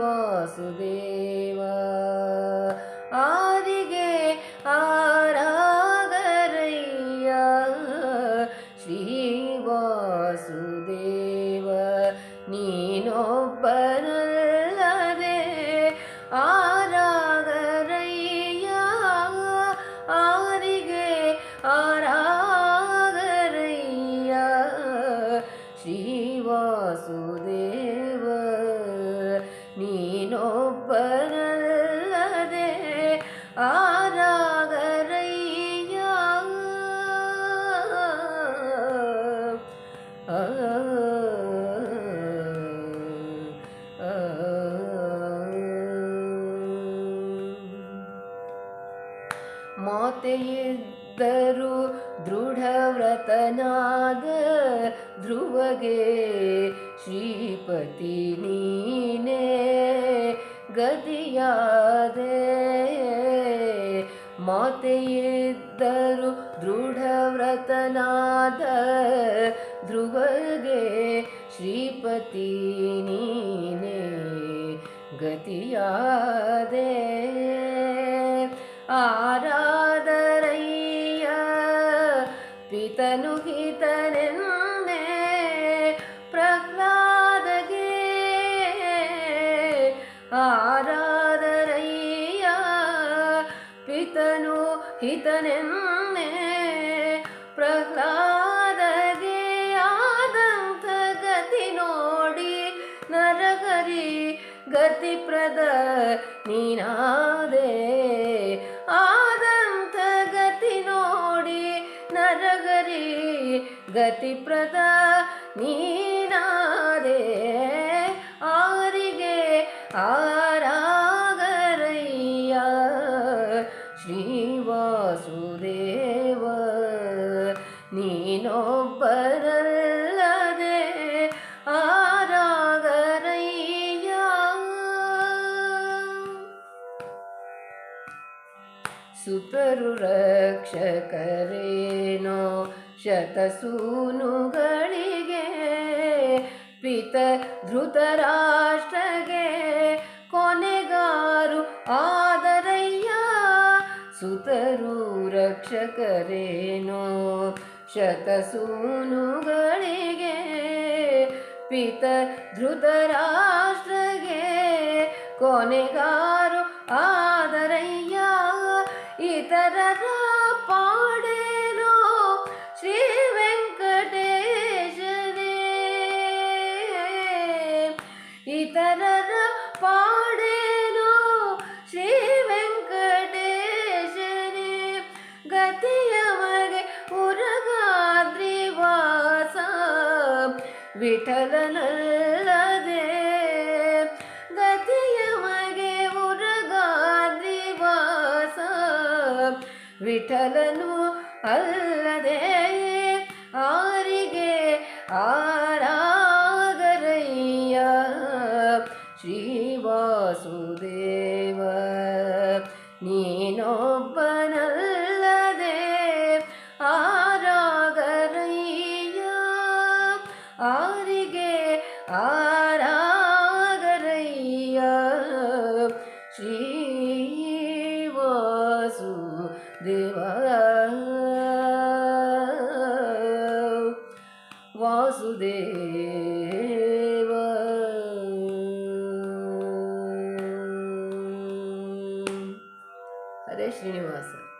ವಾಸುದೇವ. ಆದಿಗೆ ಆರಾಧರಯ್ಯ ಶ್ರೀ ವಾಸುದೇವ. ನೀನೊಬ್ಬನಲ್ಲದೆ ಆರಾಧರಯ್ಯ ಆದಿಗೆ ಆರಾಧರಯ್ಯ ಶ್ರೀ ವಾಸು ಮಾತೆಯಿದ್ದರು ದೃಢವ್ರತನಾದ ಧ್ರುವಗೆ ಶ್ರೀಪತಿ ನೀನೆ ಗತಿಯಾದೆ. ಮಾತೆಯಿದ್ದರು ದೃಢವ್ರತನಾದ ಧ್ರುವಗೆ ಶ್ರೀಪತಿ ನೀನೇ ಗತಿಯಾದೆ ಪಿತನು ಹಿತನೆನ್ನೆ ಪ್ರಹ್ಲಾದಗೆ ಆದಂಥ ಗತಿ ನೋಡಿ ನರಹರಿ ಗತಿಪ್ರದ ನೀನಾದೆ ಆದಂಥ ಗತಿ ನೋಡಿ ನರಗರಿ ಗತಿಪ್ರದ ನೀನಾದೆ ಆರಿಗೆ ಆರಾಗರಯ್ಯ ನೀನೊಬ್ಬರಲ್ಲದೆ ಆರಾಗರಯ್ಯ. ಸುತರು ರಕ್ಷಕರೇನೋ ಶತಸೂನುಗಳಿಗೆ ಪಿತ ಧೃತರಾಷ್ಟ್ರಗೆ ಕೊನೆಗಾರು ಆದರಯ್ಯ. ಸುತರು ರಕ್ಷಕರೇನೋ ಶತಸೂನುಗಳಿಗೆ ಪಿತ ಧೃತರಾಷ್ಟ್ರಗೆ ಕೊನೆಗಾರು ಆದರಯ್ಯ. ಇತರರ ವಿಠಲನಲ್ಲದೆ ಗತಿಯ ಮಗೆ ವಾಸ. ವಿಠಲನು ಅಲ್ಲದೆ ಆರಿಗೆ ಆರಾಗರಯ್ಯ. ಶ್ರೀವಾಸುದೇವ देवा वासुदेव। हरे श्रीनिवास।